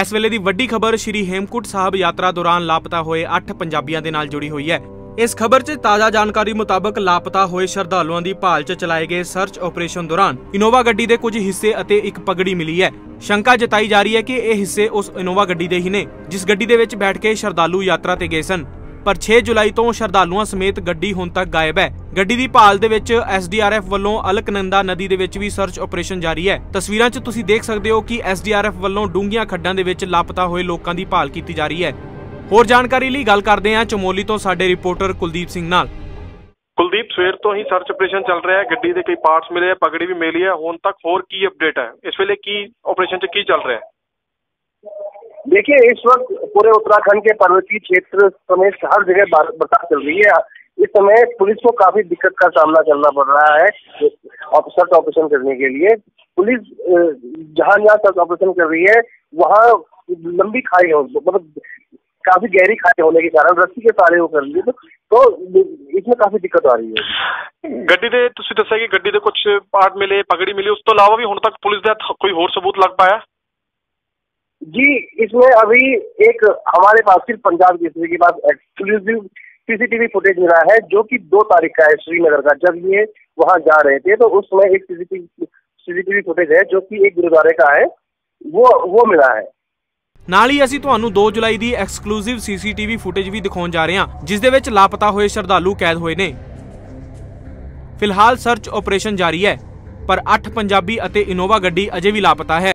ਇਸ ਵੇਲੇ ਦੀ ਵੱਡੀ ਖਬਰ ਸ਼੍ਰੀ ਹੇਮਕੁੰਟ ਸਾਹਿਬ ਯਾਤਰਾ ਦੌਰਾਨ ਲਾਪਤਾ ਹੋਏ 8 ਪੰਜਾਬੀਆਂ ਦੇ ਨਾਲ ਜੁੜੀ ਹੋਈ ਹੈ। ਇਸ ਖਬਰ 'ਚ ਤਾਜ਼ਾ ਜਾਣਕਾਰੀ ਮੁਤਾਬਕ ਲਾਪਤਾ ਹੋਏ ਸ਼ਰਧਾਲੂਆਂ ਦੀ ਭਾਲ 'ਚ ਚਲਾਏ ਗਏ ਸਰਚ ਆਪਰੇਸ਼ਨ ਦੌਰਾਨ ਇਨੋਵਾ ਗੱਡੀ ਦੇ ਕੁਝ ਹਿੱਸੇ ਅਤੇ ਇੱਕ ਪਗੜੀ ਮਿਲੀ ਹੈ। ਸ਼ੰਕਾ ਜਤਾਈ ਜਾ ਰਹੀ ਹੈ ਕਿ ਇਹ ਹਿੱਸੇ ਉਸ ਇਨੋਵਾ ਗੱਡੀ ਦੇ ਹੀ ਨੇ, ਜਿਸ ਗੱਡੀ ਦੇ ਵਿੱਚ ਬੈਠ ਕੇ ਸ਼ਰਧਾਲੂ ਯਾਤਰਾ ਤੇ ਗਏ ਸਨ। ਪਰ 6 ਜੁਲਾਈ ਤੋਂ ਸ਼ਰਧਾਲੂਆਂ ਸਮੇਤ ਗੱਡੀ ਹੁਣ ਤੱਕ ਗਾਇਬ ਹੈ ਗੱਡੀ ਦੀ ਭਾਲ ਦੇ ਵਿੱਚ ਐਸਡੀਆਰਐਫ ਵੱਲੋਂ ਅਲਕਨੰਦਾ ਨਦੀ ਦੇ ਵਿੱਚ ਵੀ ਸਰਚ ਆਪਰੇਸ਼ਨ ਜਾਰੀ ਹੈ ਤਸਵੀਰਾਂ 'ਚ ਤੁਸੀਂ ਦੇਖ ਸਕਦੇ ਹੋ ਕਿ ਐਸਡੀਆਰਐਫ ਵੱਲੋਂ ਡੂੰਘੀਆਂ ਖੱਡਾਂ ਦੇ ਵਿੱਚ ਲਾਪਤਾ ਹੋਏ ਲੋਕਾਂ ਦੀ ਭਾਲ ਕੀਤੀ ਜਾ ਰਹੀ ਹੈ ਹੋਰ ਜਾਣਕਾਰੀ ਲਈ ਗੱਲ ਕਰਦੇ ਹਾਂ ਚਮੋਲੀ ਤੋਂ ਸਾਡੇ ਰਿਪੋਰਟਰ ਕੁਲਦੀਪ ਸਿੰਘ ਨਾਲ ਕੁਲਦੀਪ ਸਵੇਰ ਤੋਂ ਹੀ ਸਰਚ ਆਪਰੇਸ਼ਨ ਚੱਲ ਰਿਹਾ ਹੈ ਗੱਡੀ ਦੇ ਕਈ ਪਾਰਟਸ ਮਿਲੇ ਆ ਪਗੜੀ ਵੀ ਮਿਲੀ ਹੈ ਹੁਣ ਤੱਕ ਹੋਰ ਕੀ ਅਪਡੇਟ ਹੈ ਇਸ ਵੇਲੇ ਕੀ ਆਪਰੇਸ਼ਨ 'ਚ ਕੀ ਚੱਲ ਰਿਹਾ ਹੈ देखिए इस वक्त पूरे उत्तराखंड के पर्वतीय क्षेत्र समेत हर जगह बार- बरसात चल रही है इस समय पुलिस को काफी दिक्कत का सामना करना पड़ रहा है और सर्च ऑपरेशन करने के लिए पुलिस अ, जहां जहां सर्च ऑपरेशन कर रही है वहां लंबी खाई हो मतलब काफी गहरी खाई होने के कारण रस्सी के सहारे वो कर रही है तो, तो इसमें काफी दिक्कत आ रही है ਗੱਡੀ ਦੇ ਤੁਸੀਂ ਦੱਸਿਆ ਕਿ ਗੱਡੀ ਦੇ ਕੁਝ ਪਾਰਟ ਮਿਲੇ ਪਗੜੀ ਮਿਲੀ ਉਸ ਤੋਂ ਇਲਾਵਾ ਵੀ ਹੁਣ ਤੱਕ ਪੁਲਿਸ ਦੇ ਹੱਥ ਕੋਈ ਹੋਰ ਸਬੂਤ ਲੱਗ ਪਾਇਆ जी इसमें अभी एक हमारे पास सिर्फ पंजाब केसरी के पास एक्सक्लूसिव सीसीटीवी फुटेज मिला है जो कि दो तारीख का है श्रीनगर का जब ये वहां जा रहे थे तो उस समय एक सीसीटीवी सीसीटीवी फुटेज है जो कि एक गुरुद्वारे का है वो वो मिला है ਨਾਲ ਹੀ ਅਸੀਂ ਤੁਹਾਨੂੰ 2 ਜੁਲਾਈ ਦੀ ਐਕਸਕਲੂਸਿਵ ਸੀਸੀਟੀਵੀ ਫੁਟੇਜ ਵੀ ਦਿਖਾਉਣ ਜਾ ਰਹੇ ਹਾਂ ਜਿਸ ਦੇ ਵਿੱਚ ਲਾਪਤਾ ਹੋਏ ਸ਼ਰਧਾਲੂ ਕੈਦ ਹੋਏ ਨੇ ਫਿਲਹਾਲ ਸਰਚ ਆਪਰੇਸ਼ਨ ਜਾਰੀ ਹੈ ਪਰ 8 ਪੰਜਾਬੀ ਅਤੇ ਇਨੋਵਾ ਗੱਡੀ ਅਜੇ ਵੀ ਲਾਪਤਾ ਹੈ